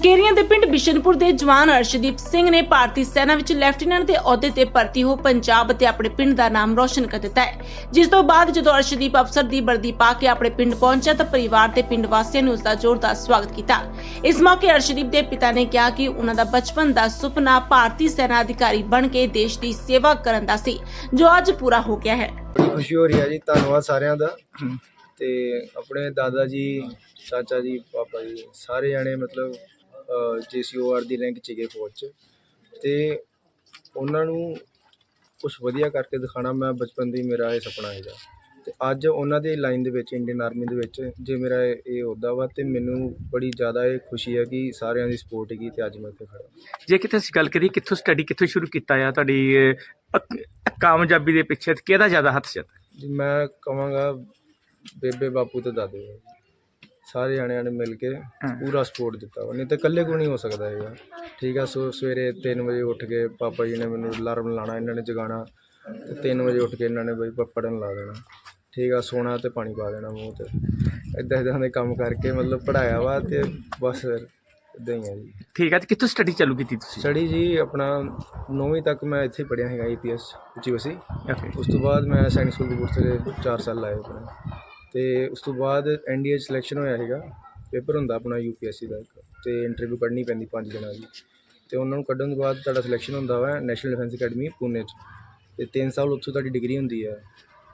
ਮੁਕੇਰੀਆਂ ਦੇ ਪਿੰਡ ਬਿਸ਼ਨਪੁਰ ਦੇ ਜਵਾਨ ਅਰਸ਼ਦੀਪ ਸਿੰਘ ਨੇ ਭਾਰਤੀ ਸੈਨਾ ਵਿੱਚ ਲੈਫਟੀਨੈਂਟ ਦੇ ਅਹੁਦੇ ਤੇ ਭਰਤੀ ਹੋ ਪੰਜਾਬ ਅਤੇ ਆਪਣੇ ਪਿੰਡ ਦਾ ਨਾਮ ਰੋਸ਼ਨ ਕਰ ਦਿੱਤਾ ਹੈ। ਜਿਸ ਤੋਂ ਬਾਅਦ ਜਦੋਂ ਅਰਸ਼ਦੀਪ ਅਫਸਰ ਦੀ ਵਰਦੀ ਪਾ ਕੇ ਆਪਣੇ ਪਿੰਡ ਪਹੁੰਚਿਆ ਤਾਂ ਪਰਿਵਾਰ ਤੇ ਪਿੰਡ ਵਾਸੀਆਂ ਨੇ ਉਸ ਦਾ ਜ਼ੋਰਦਾਰ ਸਵਾਗਤ ਕੀਤਾ। ਇਸ ਮੌਕੇ ਅਰਸ਼ਦੀਪ ਦੇ ਪਿਤਾ ਨੇ ਕਿਹਾ ਕਿ ਉਹਨਾਂ ਦਾ ਬਚਪਨ ਦਾ ਸੁਪਨਾ ਭਾਰਤੀ ਸੈਨਾ ਅਧਿਕਾਰੀ ਬਣ ਕੇ ਦੇਸ਼ ਦੀ ਸੇਵਾ ਕਰਨ ਦਾ ਸੀ ਜੋ ਅੱਜ ਪੂਰਾ ਹੋ ਗਿਆ ਹੈ। ਬੜੀ ਖੁਸ਼ੀ ਹੋ ਰਹੀ ਹੈ ਜੀ ਧੰਨਵਾਦ ਸਾਰਿਆਂ ਦਾ। ਤੇ ਆਪਣੇ ਦਾਦਾ ਜੀ ਚਾਚਾ ਜੀ ਪਾਪਾ ਜੀ ਸਾਰੇ ਜਾਣੇ ਮਤਲਬ ਜੀਸੀਓਆਰ ਦੀ ਰੈਂਕ 'ਚ ਗਏ ਫੌਜ 'ਚ। ਤੇ ਉਹਨਾਂ ਨੂੰ ਕੁਝ ਵਧੀਆ ਕਰਕੇ ਦਿਖਾਣਾ ਮੈਂ ਬਚਪਨ ਦੀ ਮੇਰਾ ਇਹ ਸੁਪਨਾ ਹੈਗਾ ਤੇ ਅੱਜ ਉਹਨਾਂ ਦੀ ਲਾਈਨ ਦੇ ਵਿੱਚ ਇੰਡੀਅਨ ਆਰਮੀ ਦੇ ਵਿੱਚ ਜੇ ਮੇਰਾ ਇਹ ਅਹੁਦਾ ਵਾ ਤੇ ਮੈਨੂੰ ਬੜੀ ਜ਼ਿਆਦਾ ਇਹ ਖੁਸ਼ੀ ਹੈ ਕਿ ਸਾਰਿਆਂ ਦੀ ਸਪੋਰਟ ਹੈਗੀ ਤੇ ਅੱਜ ਮੈਂ ਇੱਥੇ ਖੜਾ ਜੇ ਕਿਤੇ ਅਸੀਂ ਗੱਲ ਕਰੀਏ ਕਿੱਥੋਂ ਸਟੱਡੀ ਕਿੱਥੋਂ ਸ਼ੁਰੂ ਕੀਤਾ ਆ ਤੁਹਾਡੀ ਕਾਮਯਾਬੀ ਦੇ ਪਿੱਛੇ ਕਿਹਦਾ ਜ਼ਿਆਦਾ ਹੱਥ ਸੀ ਜੀ ਮੈਂ ਕਹਾਂਗਾ ਬੇਬੇ ਬਾਪੂ ਤੇ ਦਾਦੇ। ਸਾਰੇ ਜਣਿਆਂ ਨੇ ਮਿਲ ਕੇ ਪੂਰਾ ਸਪੋਰਟ ਦਿੱਤਾ ਵਾ। ਨਹੀਂ ਤਾਂ ਇਕੱਲੇ ਕੋ ਨਹੀਂ ਹੋ ਸਕਦਾ ਹੈਗਾ। ਠੀਕ ਆ ਸੋ ਸਵੇਰੇ 3 ਵਜੇ ਉੱਠ ਕੇ ਪਾਪਾ ਜੀ ਨੇ ਮੈਨੂੰ ਅਲਾਰਮ ਲਾਣਾ ਇਹਨਾਂ ਨੇ ਜਗਾਉਣਾ। ਤੇ 3 ਵਜੇ ਉੱਠ ਕੇ ਇਹਨਾਂ ਨੇ ਬਈ ਪ- ਪੜ੍ਹਨ ਲਾ ਦੇਣਾ। ਠੀਕ ਆ ਸੋਣਾ ਤੇ ਪਾਣੀ ਪਾ ਦੇਣਾ ਮੂੰਹ ਤੇ। ਇਦਾਂ ਇਦਾਂ ਦੇ ਕੰਮ ਕਰਕੇ ਮਤਲਬ ਪੜਾਇਆ ਵਾ ਤੇ ਬਸ ਇਦਾਂ ਹੀ ਆ ਜੀ। ਠੀਕ ਹੈ ਤੇ ਕਿੱਥੋਂ ਸਟੱਡੀ ਚਾਲੂ ਕੀਤੀ ਤੁਸੀਂ? ਸਟੱਡੀ ਜੀ ਆਪਣਾ 9ਵੀਂ ਤੱਕ ਮੈਂ ਇੱਥੇ ਪੜ੍ਹਿਆ ਹੈਗਾ ਈਪੀਐਸ ਉੱਚੀ ਵਸੀ ਉਸ ਤੋਂ ਬਾਅਦ ਮੈਂ ਸੈਨਿਕ ਸਕੂਲ ਕਪੂਰਥਲੇ 4 ਸਾਲ ਲਾਏ ਆਪਣੇ। ਅਤੇ ਉਸ ਤੋਂ ਬਾਅਦ ਐੱਨ ਡੀ ਏ 'ਚ ਸਿਲੈਕਸ਼ਨ ਹੋਇਆ ਸੀਗਾ। ਪੇਪਰ ਹੁੰਦਾ ਆਪਣਾ ਯੂ ਪੀ ਐੱਸ ਸੀ ਦਾ ਇੱਕ ਅਤੇ ਇੰਟਰਵਿਊ ਕੱਢਣੀ ਪੈਂਦੀ ਪੰਜ ਦਿਨਾਂ ਦੀ। ਅਤੇ ਉਹਨਾਂ ਨੂੰ ਕੱਢਣ ਤੋਂ ਬਾਅਦ ਤੁਹਾਡਾ ਸਿਲੈਕਸ਼ਨ ਹੁੰਦਾ ਵਾ ਨੈਸ਼ਨਲ ਡਿਫੈਂਸ ਅਕੈਡਮੀ ਪੂਨੇ 'ਚ। ਅਤੇ ਤਿੰਨ ਸਾਲ ਉੱਥੋਂ ਤੁਹਾਡੀ ਡਿਗਰੀ ਹੁੰਦੀ ਹੈ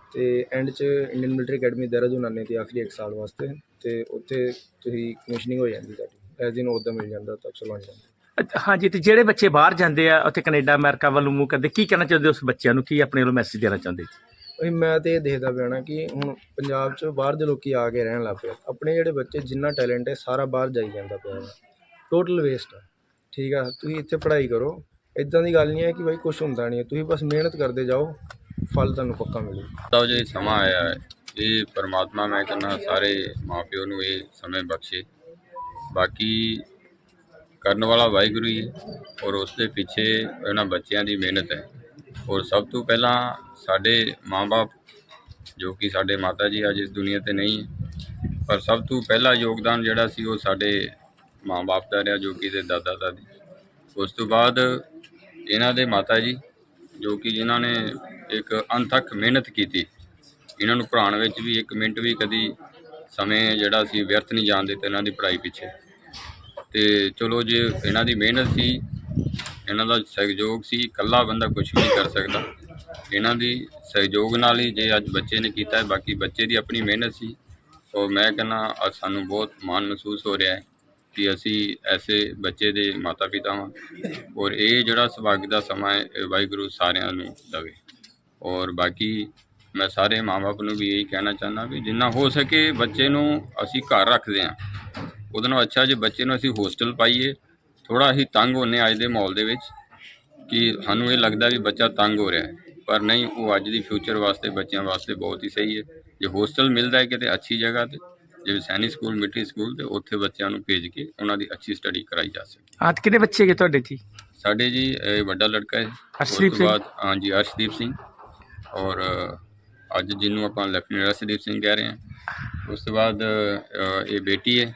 ਅਤੇ ਐਂਡ 'ਚ ਇੰਡੀਅਨ ਮਿਲਟਰੀ ਅਕੈਡਮੀ ਦੇਹਰਾਦੂਨ ਆਨੇ ਤੇ ਆਖਰੀ ਇੱਕ ਸਾਲ ਵਾਸਤੇ। ਅਤੇ ਉੱਥੇ ਤੁਸੀਂ ਕਮਿਸ਼ਨਿੰਗ ਹੋ ਜਾਂਦੀ ਤੁਹਾਡੀ। ਐਜ਼ ਇਨ ਉਹਦਾ ਮਿਲ ਜਾਂਦਾ ਤਾਂ ਚਲੋ ਜਾਂਦਾ। ਅੱਛਾ, ਹਾਂਜੀ ਤੇ ਜਿਹੜੇ ਬੱਚੇ ਬਾਹਰ ਜਾਂਦੇ ਆ ਉੱਥੇ ਕੈਨੇਡਾ ਅਮਰੀਕਾ ਵੱਲ ਨੂੰ ਮੂੰਹ ਕਰਦੇ ਕੀ ਕਹਿਣਾ ਚਾਹੁੰਦੇ ਉਸ ਬੱਚਿਆਂ ਨੂੰ? ਕੀ ਆਪਣੇ ਵੱਲੋਂ ਮੈਸੇਜ ਦੇਣਾ ਚਾਹੁੰਦੇ ਉਹੀ ਮੈਂ ਤਾਂ ਇਹ ਦੇਖਦਾ ਪਿਆ ਨਾ ਕਿ ਹੁਣ ਪੰਜਾਬ 'ਚ ਬਾਹਰ ਦੇ ਲੋਕ ਆ ਕੇ ਰਹਿਣ ਲੱਗ ਪਏ ਆਪਣੇ ਜਿਹੜੇ ਬੱਚੇ ਜਿੰਨਾ ਟੈਲੈਂਟ ਹੈ, ਸਾਰਾ ਬਾਹਰ ਜਾਈ ਜਾਂਦਾ ਪਿਆ ਟੋਟਲ ਵੇਸਟ ਆ। ਠੀਕ ਆ, ਤੁਸੀਂ ਇੱਥੇ ਪੜ੍ਹਾਈ ਕਰੋ। ਇਦਾਂ ਦੀ ਗੱਲ ਨਹੀਂ ਹੈ ਕਿ ਬਾਈ ਕੁਝ ਹੁੰਦਾ ਨਹੀਂ ਹੈ। ਤੁਸੀਂ ਬਸ ਮਿਹਨਤ ਕਰਦੇ ਜਾਓ, ਫਲ ਤੁਹਾਨੂੰ ਪੱਕਾ ਮਿਲੂ। ਤਾਂ ਜੋ ਸਮਾਂ ਆਇਆ ਹੈ, ਇਹ ਪਰਮਾਤਮਾ, ਮੈਂ ਕਹਿੰਦਾ ਸਾਰੇ ਮਾਪਿਓ ਨੂੰ ਇਹ ਸਮੇਂ ਬਖਸ਼ੇ। ਬਾਕੀ ਕਰਨ ਵਾਲਾ ਵਾਹਿਗੁਰੂ ਹੀ ਹੈ ਔਰ ਉਸ ਦੇ ਪਿੱਛੇ ਇਹਨਾਂ ਬੱਚਿਆਂ ਦੀ ਮਿਹਨਤ ਹੈ। ਔਰ ਸਭ ਤੋਂ ਪਹਿਲਾਂ ਸਾਡੇ ਮਾਂ ਬਾਪ ਜੋ ਕਿ ਸਾਡੇ ਮਾਤਾ ਜੀ ਅੱਜ ਇਸ ਦੁਨੀਆ ਤੇ ਨਹੀਂ, ਪਰ ਸਭ ਤੋਂ ਪਹਿਲਾ ਯੋਗਦਾਨ ਜਿਹੜਾ ਸੀ ਉਹ ਸਾਡੇ ਮਾਂ ਬਾਪ ਦਾ ਰਿਹਾ, ਜੋ ਕਿ ਦੇ ਦਾਦਾ ਦਾਦੀ ਉਸ ਤੋਂ ਬਾਅਦ ਇਹਨਾਂ ਦੇ ਮਾਤਾ ਜੀ, ਜੋ ਕਿ ਜਿਨ੍ਹਾਂ ਨੇ ਇੱਕ ਅਣਥੱਕ ਮਿਹਨਤ ਕੀਤੀ, ਇਹਨਾਂ ਨੂੰ ਪੜ੍ਹਾਉਣ ਵਿੱਚ ਵੀ ਇੱਕ ਮਿੰਟ ਵੀ ਕਦੀ ਸਮੇਂ ਜਿਹੜਾ ਸੀ ਵਿਅਰਥ ਨਹੀਂ ਜਾਣ ਦਿੱਤਾ ਇਹਨਾਂ ਦੀ ਪੜ੍ਹਾਈ ਪਿੱਛੇ। ਤੇ ਚਲੋ ਜੇ ਇਹਨਾਂ ਦੀ ਮਿਹਨਤ ਸੀ ਇਹਨਾਂ ਦਾ ਸਹਿਯੋਗ ਸੀ, ਇਕੱਲਾ ਬੰਦਾ ਕੁਝ ਵੀ ਨਹੀਂ ਕਰ ਸਕਦਾ। ਇਹਨਾਂ ਦੀ ਸਹਿਯੋਗ ਨਾਲ ਹੀ ਜੇ ਅੱਜ ਬੱਚੇ ਨੇ ਕੀਤਾ ਹੈ, ਬਾਕੀ ਬੱਚੇ ਦੀ ਆਪਣੀ ਮਿਹਨਤ ਸੀ। ਔਰ ਮੈਂ ਕਹਿੰਦਾ ਅੱਜ ਸਾਨੂੰ ਬਹੁਤ ਮਾਣ ਮਹਿਸੂਸ ਹੋ ਰਿਹਾ ਹੈ ਕਿ ਅਸੀਂ ਐਸੇ ਬੱਚੇ ਦੇ ਮਾਤਾ ਪਿਤਾ ਹਾਂ ਔਰ ਇਹ ਜਿਹੜਾ ਸੁਭਾਗ ਦਾ ਸਮਾਂ ਹੈ ਵਾਹਿਗੁਰੂ ਸਾਰਿਆਂ ਨੂੰ ਦੇਵੇ। ਔਰ ਬਾਕੀ ਮੈਂ ਸਾਰੇ ਮਾਪੇ ਨੂੰ ਵੀ ਇਹੀ ਕਹਿਣਾ ਚਾਹੁੰਦਾ ਵੀ ਜਿੰਨਾ ਹੋ ਸਕੇ ਬੱਚੇ ਨੂੰ ਅਸੀਂ ਘਰ ਰੱਖਦੇ ਹਾਂ। ਉਹਦੇ ਨਾਲ ਅੱਛਾ ਜੇ ਬੱਚੇ ਨੂੰ ਅਸੀਂ ਹੋਸਟਲ ਪਾਈਏ ਥੋੜਾ ਹੀ ਤੰਗ ਹੋਨੇ ਅੱਜ ਦੇ ਮਾਹੌਲ ਦੇ ਵਿੱਚ ਕਿ ਸਾਨੂੰ ਇਹ ਲੱਗਦਾ ਵੀ ਬੱਚਾ ਤੰਗ ਹੋ ਰਿਹਾ ਹੈ। ਪਰ ਨਹੀਂ ਉਹ ਅੱਜ ਦੀ ਫਿਊਚਰ ਵਾਸਤੇ ਬੱਚਿਆਂ ਵਾਸਤੇ ਬਹੁਤ ਹੀ ਸਹੀ ਹੈ। ਜੇ ਹੋਸਟਲ ਮਿਲਦਾ ਹੈ ਕਿਤੇ ਅੱਛੀ ਜਗ੍ਹਾ ਤੇ ਜਿਵੇਂ ਸੈਨਿਕ ਸਕੂਲ ਮਿਲਟਰੀ ਸਕੂਲ ਤੇ ਉੱਥੇ ਬੱਚਿਆਂ ਨੂੰ ਭੇਜ ਕੇ ਉਹਨਾਂ ਦੀ ਅੱਛੀ ਸਟੱਡੀ ਕਰਾਈ ਜਾ ਸਕੇ। ਹਾਂ ਤੇ ਕਿੰਨੇ ਬੱਚੇ ਹੈਗੇ ਤੁਹਾਡੇ ਜੀ ਸਾਡੇ ਜੀ ਇਹ ਵੱਡਾ ਲੜਕਾ ਹੈ। ਅਰਸ਼ਦੀਪ ਸਿੰਘ। ਬਾਅਦ ਹਾਂਜੀ ਅਰਸ਼ਦੀਪ ਸਿੰਘ। ਔਰ ਅੱਜ ਜਿਹਨੂੰ ਆਪਾਂ ਲੈਫਟੀਨੈਂਟ ਅਰਸ਼ਦੀਪ ਸਿੰਘ ਕਹਿ ਰਹੇ ਹਾਂ। ਉਸ ਤੋਂ ਬਾਅਦ ਇਹ ਬੇਟੀ ਹੈ।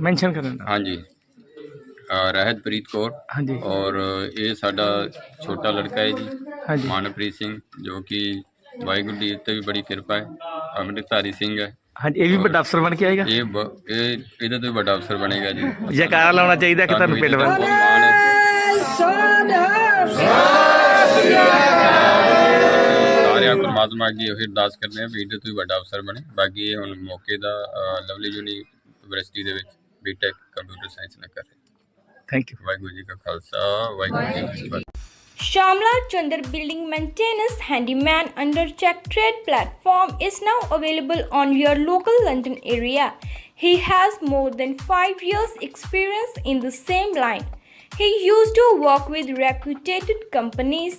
ਮੈਂਸ਼ਨ ਕਰਨ ਹਾਂਜੀ। ਅ, ਰਹਿਤਪ੍ਰੀਤ ਕੌਰ ਹਾਂਜੀ। ਔਰ ਇਹ ਸਾਡਾ ਛੋਟਾ ਲੜਕਾ ਹੈ ਜੀ ਹਾਂਜੀ। ਮਾਨਪ੍ਰੀਤ ਸਿੰਘ ਜੋ ਕਿ ਵਾਹਿਗੁਰੂ ਦੀ ਤੇ ਵੀ ਬੜੀ ਕਿਰਪਾ ਹੈ ਅੰਮ੍ਰਿਤਧਾਰੀ ਸਿੰਘ ਹੈ। ਹਾਂਜੀ ਇਹ ਵੀ ਵੱਡਾ ਅਫਸਰ ਬਣ ਕੇ ਆਏਗਾ? ਇਹ ਬ- ਇਹ ਇਹਦੇ ਤੋਂ ਵੀ ਵੱਡਾ ਅਫਸਰ ਬਣੇਗਾ ਜੀ। ਜੈਕਾਰਾ ਲਾਉਣਾ ਚਾਹੀਦਾ ਕਿ ਤੁਹਾਨੂੰ ਪਿੰਡ ਬਹੁਤ ਮਾਣ ਹੈ ਸਾਰਿਆਂ ਪਰਮਾਤਮਾ ਅੱਗੇ ਇਹ ਅਰਦਾਸ ਕਰਦੇ ਹਾਂ ਵੀ ਇਹਦੇ ਤੋਂ ਵੀ ਵੱਡਾ ਅਫਸਰ ਬਣੇ ਬਾਕੀ ਇਹ ਹੁਣ ਮੌਕੇ ਦਾ ਅ, ਲਵਲੀ ਯੂਨੀਵਰਸਿਟੀ ਦੇ ਵਿੱਚ ਬੀਟੈਕ ਕੰਪਿਊਟਰ ਸਾਇੰਸ ਨਾਲ ਕਰ ਰਹੇ ਥੈਂਕ ਯੂ ਵਾਹਿਗੁਰੂ ਜੀ ਕਾ ਖਾਲਸਾ ਵਾਹਿਗੁਰੂ ਜੀ ਕੀ ਫਤਿਹ Shamla Chandar Building Maintenance Handyman under Check Trade platform is now available on your local London area. He has more than 5 years experience in the same line. He used to work with reputed companies,